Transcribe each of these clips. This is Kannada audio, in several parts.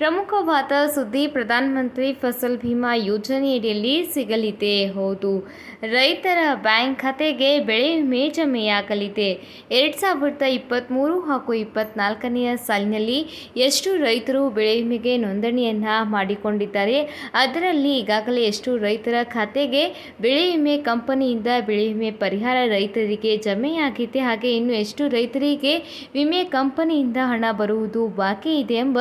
ಪ್ರಮುಖವಾದ ಸುದ್ದಿ ಪ್ರಧಾನಮಂತ್ರಿ ಫಸಲ್ ಭೀಮಾ ಯೋಜನೆಯಡಿಯಲ್ಲಿ ಸಿಗಲಿದೆ. ಹೌದು, ರೈತರ ಬ್ಯಾಂಕ್ ಖಾತೆಗೆ ಬೆಳೆ ವಿಮೆ ಜಮೆಯಾಗಲಿದೆ ಎರಡು ಸಾವಿರದ ಇಪ್ಪತ್ತ್ಮೂರು ಹಾಗೂ ಇಪ್ಪತ್ತ್ನಾಲ್ಕನೆಯ ಸಾಲಿನಲ್ಲಿ ಎಷ್ಟು ರೈತರು ಬೆಳೆ ವಿಮೆಗೆ ನೋಂದಣಿಯನ್ನು ಮಾಡಿಕೊಂಡಿದ್ದಾರೆ, ಅದರಲ್ಲಿ ಈಗಾಗಲೇ ಎಷ್ಟು ರೈತರ ಖಾತೆಗೆ ಬೆಳೆ ವಿಮೆ ಕಂಪನಿಯಿಂದ ಬೆಳೆ ವಿಮೆ ಪರಿಹಾರ ರೈತರಿಗೆ ಜಮೆಯಾಗಿದೆ, ಹಾಗೆ ಇನ್ನು ಎಷ್ಟು ರೈತರಿಗೆ ವಿಮೆ ಕಂಪನಿಯಿಂದ ಹಣ ಬರುವುದು ಬಾಕಿ ಇದೆ ಎಂಬ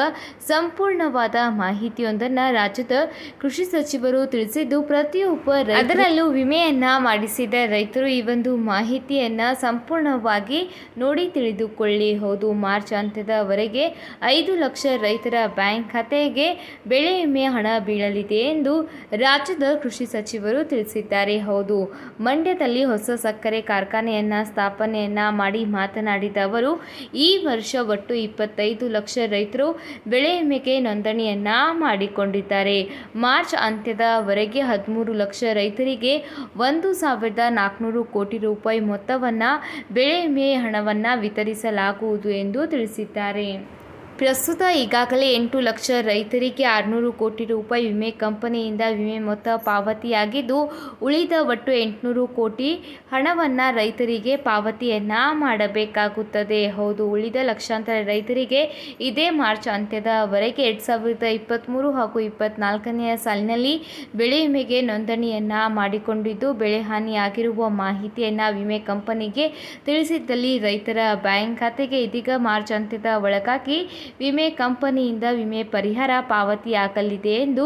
ಸಂಪೂರ್ಣವಾದ ಮಾಹಿತಿಯೊಂದನ್ನು ರಾಜ್ಯದ ಕೃಷಿ ಸಚಿವರು ತಿಳಿಸಿದ್ದು ಪ್ರತಿಯೊಬ್ಬ ಅದರಲ್ಲೂ ವಿಮೆಯನ್ನು ಮಾಡಿಸಿದ ರೈತರು ಈ ಒಂದು ಮಾಹಿತಿಯನ್ನು ಸಂಪೂರ್ಣವಾಗಿ ನೋಡಿ ತಿಳಿದುಕೊಳ್ಳಿ ಹೌದು ಮಾರ್ಚ್ ಅಂತ್ಯದವರೆಗೆ ಐದು ಲಕ್ಷ ರೈತರ ಬ್ಯಾಂಕ್ ಖಾತೆಗೆ ಬೆಳೆ ವಿಮೆ ಹಣ ಬೀಳಲಿದೆ ಎಂದು ರಾಜ್ಯದ ಕೃಷಿ ಸಚಿವರು ತಿಳಿಸಿದ್ದಾರೆ. ಹೌದು, ಮಂಡ್ಯದಲ್ಲಿ ಹೊಸ ಸಕ್ಕರೆ ಕಾರ್ಖಾನೆಯನ್ನು ಸ್ಥಾಪನೆಯನ್ನು ಮಾಡಿ ಮಾತನಾಡಿದ ಅವರು, ಈ ವರ್ಷ ಒಟ್ಟು ಇಪ್ಪತ್ತೈದು ಲಕ್ಷ ರೈತರು ಬೆಳೆ ವಿಮೆಗೆ ನೋಂದಣಿಯನ್ನ ಮಾಡಿಕೊಂಡಿದ್ದಾರೆ. ಮಾರ್ಚ್ ಅಂತ್ಯದವರೆಗೆ ಹದಿಮೂರು ಲಕ್ಷ ರೈತರಿಗೆ ಒಂದು ಸಾವಿರದ ನಾಲ್ಕುನೂರು ಕೋಟಿ ರೂಪಾಯಿ ಮೊತ್ತವನ್ನು ಬೆಳೆ ವಿಮೆ ಹಣವನ್ನು ವಿತರಿಸಲಾಗುವುದು ಎಂದು ತಿಳಿಸಿದ್ದಾರೆ. ಪ್ರಸ್ತುತ ಈಗಾಗಲೇ ಎಂಟು ಲಕ್ಷ ರೈತರಿಗೆ ಆರುನೂರು ಕೋಟಿ ರೂಪಾಯಿ ವಿಮೆ ಕಂಪನಿಯಿಂದ ವಿಮೆ ಮೊತ್ತ ಪಾವತಿಯಾಗಿದ್ದು, ಉಳಿದ ಒಟ್ಟು ಎಂಟುನೂರು ಕೋಟಿ ಹಣವನ್ನು ರೈತರಿಗೆ ಪಾವತಿಯನ್ನು ಮಾಡಬೇಕಾಗುತ್ತದೆ. ಹೌದು, ಉಳಿದ ಲಕ್ಷಾಂತರ ರೈತರಿಗೆ ಇದೇ ಮಾರ್ಚ್ ಅಂತ್ಯದವರೆಗೆ ಎರಡು ಸಾವಿರದ ಇಪ್ಪತ್ತ್ಮೂರು ಹಾಗೂ ಇಪ್ಪತ್ತ್ನಾಲ್ಕನೆಯ ಸಾಲಿನಲ್ಲಿ ಬೆಳೆ ವಿಮೆಗೆ ನೋಂದಣಿಯನ್ನು ಮಾಡಿಕೊಂಡಿದ್ದು, ಬೆಳೆ ಹಾನಿಯಾಗಿರುವ ಮಾಹಿತಿಯನ್ನು ವಿಮೆ ಕಂಪನಿಗೆ ತಿಳಿಸಿದ್ದಲ್ಲಿ ರೈತರ ಬ್ಯಾಂಕ್ ಖಾತೆಗೆ ಇದೀಗ ಮಾರ್ಚ್ ಅಂತ್ಯದ ಒಳಗಾಗಿ ವಿಮೆ ಕಂಪನಿಯಿಂದ ವಿಮೆ ಪರಿಹಾರ ಪಾವತಿಯಾಗಲಿದೆ ಎಂದು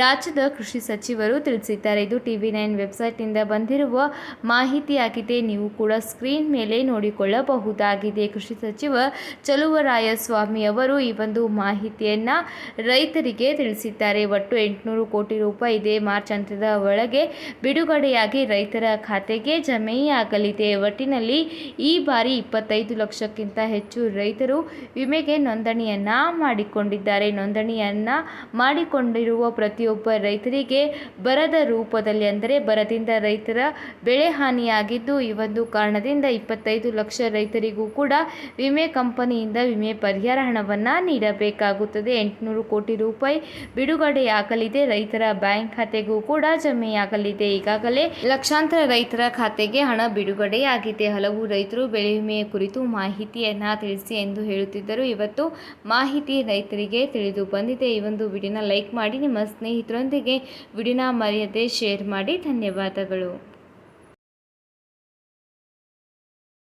ರಾಜ್ಯದ ಕೃಷಿ ಸಚಿವರು ತಿಳಿಸಿದ್ದಾರೆ. ಇದು ಟಿವಿ ನೈನ್ ವೆಬ್ಸೈಟ್ನಿಂದ ಬಂದಿರುವ ಮಾಹಿತಿಯಾಗಿದೆ. ನೀವು ಕೂಡ ಸ್ಕ್ರೀನ್ ಮೇಲೆ ನೋಡಿಕೊಳ್ಳಬಹುದಾಗಿದೆ. ಕೃಷಿ ಸಚಿವ ಚಲುವರಾಯಸ್ವಾಮಿ ಅವರು ಈ ಒಂದು ಮಾಹಿತಿಯನ್ನು ರೈತರಿಗೆ ತಿಳಿಸಿದ್ದಾರೆ. ಒಟ್ಟು ಎಂಟುನೂರು ಕೋಟಿ ರೂಪಾಯಿ ಇದೆ. ಮಾರ್ಚ್ ಅಂತ್ಯದ ಒಳಗೆ ಬಿಡುಗಡೆಯಾಗಿ ರೈತರ ಖಾತೆಗೆ ಜಮೆಯಾಗಲಿದೆ. ಒಟ್ಟಿನಲ್ಲಿ ಈ ಬಾರಿ ಇಪ್ಪತ್ತೈದು ಲಕ್ಷಕ್ಕಿಂತ ಹೆಚ್ಚು ರೈತರು ವಿಮೆಗೆ ನೋಂದಣಿಯನ್ನ ಮಾಡಿಕೊಂಡಿದ್ದಾರೆ. ನೋಂದಣಿಯನ್ನು ಮಾಡಿಕೊಂಡಿರುವ ಪ್ರತಿಯೊಬ್ಬ ರೈತರಿಗೆ ಬರದ ರೂಪದಲ್ಲಿ ಅಂದರೆ ಬರದಿಂದ ರೈತರ ಬೆಳೆ ಹಾನಿಯಾಗಿದ್ದು, ಈ ಒಂದು ಕಾರಣದಿಂದ ಇಪ್ಪತ್ತೈದು ಲಕ್ಷ ರೈತರಿಗೂ ಕೂಡ ವಿಮೆ ಕಂಪನಿಯಿಂದ ವಿಮೆ ಪರಿಹಾರ ಹಣವನ್ನು ನೀಡಬೇಕಾಗುತ್ತದೆ. ಎಂಟುನೂರು ಕೋಟಿ ರೂಪಾಯಿ ಬಿಡುಗಡೆಯಾಗಲಿದೆ. ರೈತರ ಬ್ಯಾಂಕ್ ಖಾತೆಗೂ ಕೂಡ ಜಮೆಯಾಗಲಿದೆ. ಈಗಾಗಲೇ ಲಕ್ಷಾಂತರ ರೈತರ ಖಾತೆಗೆ ಹಣ ಬಿಡುಗಡೆಯಾಗಿದೆ. ಹಲವು ರೈತರು ಬೆಳೆ ವಿಮೆಯ ಕುರಿತು ಮಾಹಿತಿಯನ್ನು ತಿಳಿಸಿ ಎಂದು ಹೇಳುತ್ತಿದ್ದರು. ಇವತ್ತು ಮಾಹಿತಿ ರೈತರಿಗೆ ತಿಳಿದು ಬಂದಿದೆ. ಈ ಒಂದು ವಿಡಿಯೋನ ಲೈಕ್ ಮಾಡಿ, ನಿಮ್ಮ ಸ್ನೇಹಿತರೊಂದಿಗೆ ವಿಡಿಯೋನ ಮರೆಯದೆ ಶೇರ್ ಮಾಡಿ. ಧನ್ಯವಾದಗಳು.